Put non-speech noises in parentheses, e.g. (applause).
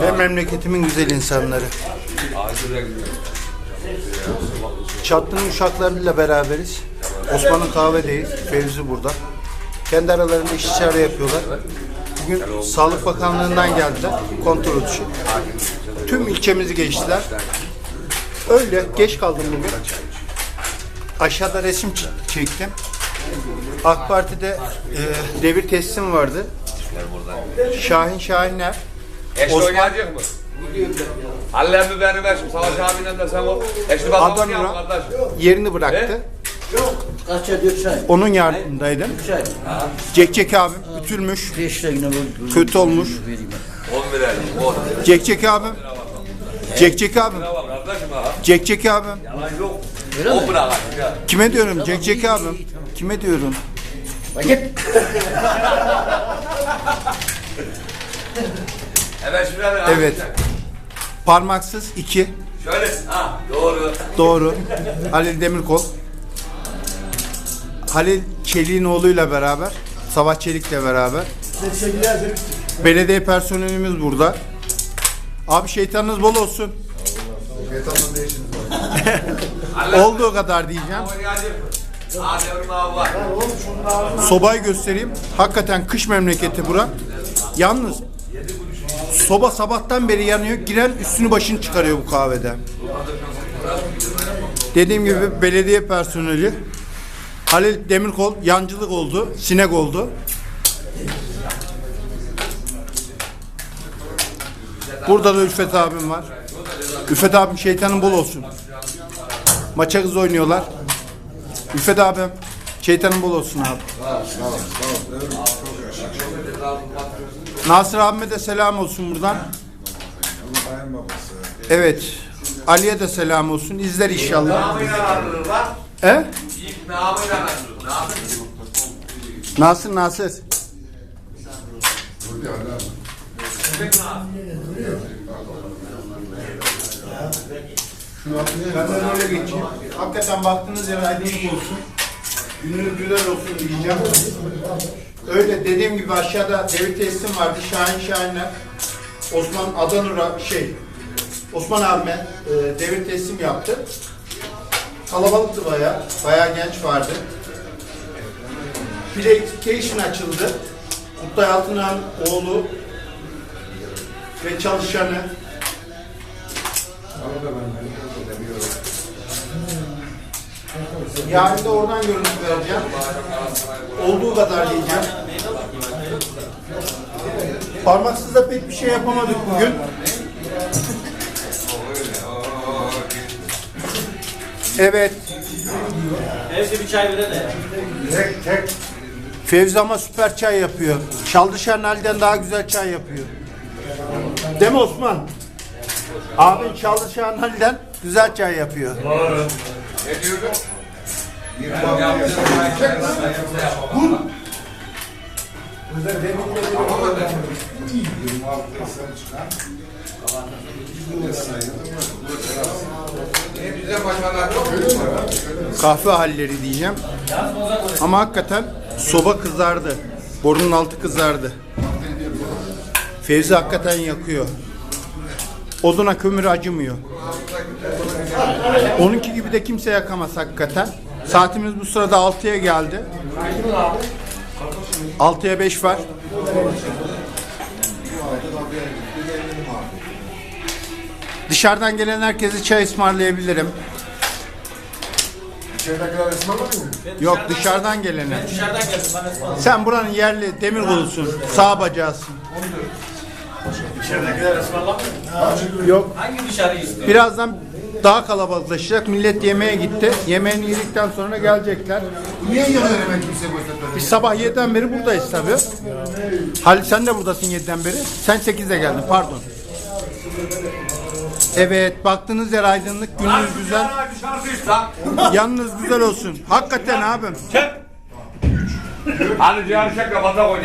Ve memleketimin güzel insanları. Çatlı'nın uşaklarıyla beraberiz. Osman'ın kahvedeyiz. Fevzi burada. Kendi aralarında istişare yapıyorlar. Bugün Sağlık Bakanlığı'ndan geldiler. Kontrol için. Tüm ilçemizi geçtiler. Öyle geç kaldım bugün. Aşağıda resim çektim. AK Parti'de e, devir teslim vardı. Şahin Şahiner. Eşli Osman- oynayacak mı? Hallem mi benim eşim? Savaş abiyle de sen ol. Eşli bakalım Adam ya Murat kardeş. yerini bıraktı. Kaç çay? Dört çay. Onun yardımındaydım. Çay. Cekcek abim ütülmüş, lira kötü olmuş. Vereyim. 10 verelim. 10. Cekcek abim. Cekcek abim. Bravo kardeşim ha. Cekcek abim. Yalan yok. 10 bırak ya. Kime diyorum? Cekcek abim. Kime diyorum? Bak git. (laughs) Evet şuraya Evet. Parmaksız iki. Şöyle. Ha doğru. Doğru. Halil Demirkol. Halil Çelik'in oğluyla beraber. Savaş Çelik'le beraber. Belediye personelimiz burada. Abi şeytanınız bol olsun. (laughs) Olduğu kadar diyeceğim. Sobayı göstereyim. Hakikaten kış memleketi bura. Yalnız soba sabahtan beri yanıyor. Giren üstünü başını çıkarıyor bu kahvede. Dediğim gibi belediye personeli Halil Demirkol yancılık oldu, sinek oldu. Burada da Üfet abim var. Üfet abim şeytanın bol olsun. Maça kız oynuyorlar. Üfet abim şeytanın bol olsun abi. Nasır abime de selam olsun buradan. Evet. Ali'ye de selam olsun. İzler inşallah. He? Aradırır. Namıyla. Nasır Nasır. Benden öyle geçeyim. Hakikaten baktığınız yer aydınlık olsun. Gününüz güzel olsun diyeceğim. Öyle dediğim gibi aşağıda devir teslim vardı. Şahin Şahinler. Osman Adanur'a şey Osman abime e, devir teslim yaptı. Kalabalıktı bayağı. Bayağı genç vardı. PlayStation açıldı. Kutay Altınağ'ın oğlu ve çalışanı Yarın da oradan görüntü vereceğim. Olduğu kadar diyeceğim. Parmaksız da pek bir şey yapamadık bugün. (laughs) Evet. Hepsi bir çay verin de. Fevzi ama süper çay yapıyor. Şaldışan halden daha güzel çay yapıyor. Değil mi Osman? Abin Şaldışan halden güzel çay yapıyor. Ne diyordun? Bize başkanlar çok Kahve halleri diyeceğim. Ama hakikaten soba kızardı. Borunun altı kızardı. Fevzi hakikaten yakıyor. Oduna kömür acımıyor. Onunki gibi de kimse yakamaz hakikaten. Saatimiz bu sırada 6'ya geldi. 6'ya 5 var. Dışarıdan gelen herkese çay ısmarlayabilirim. İçeridekiler ısmarlar mı? Yok dışarıdan gelene. Dışarıdan gelsin bana ısmarla. Sen buranın yerli demir kolusun. Sağ bacağısın. İçeridekiler ısmarlamıyor. Yok. Hangi dışarıyı istiyor? Birazdan daha kalabalıklaşacak. Millet yemeğe gitti. Yemeğini yedikten sonra gelecekler. Niye yanıyor hemen kimse? Biz sabah 7'den beri buradayız tabii. Halil sen de buradasın 7'den beri. Sen 8'de geldin pardon. Evet baktığınız yer aydınlık, gününüz güzel. Yanınız güzel olsun. Hakikaten abim. Hadi ciğer çek kafada koy.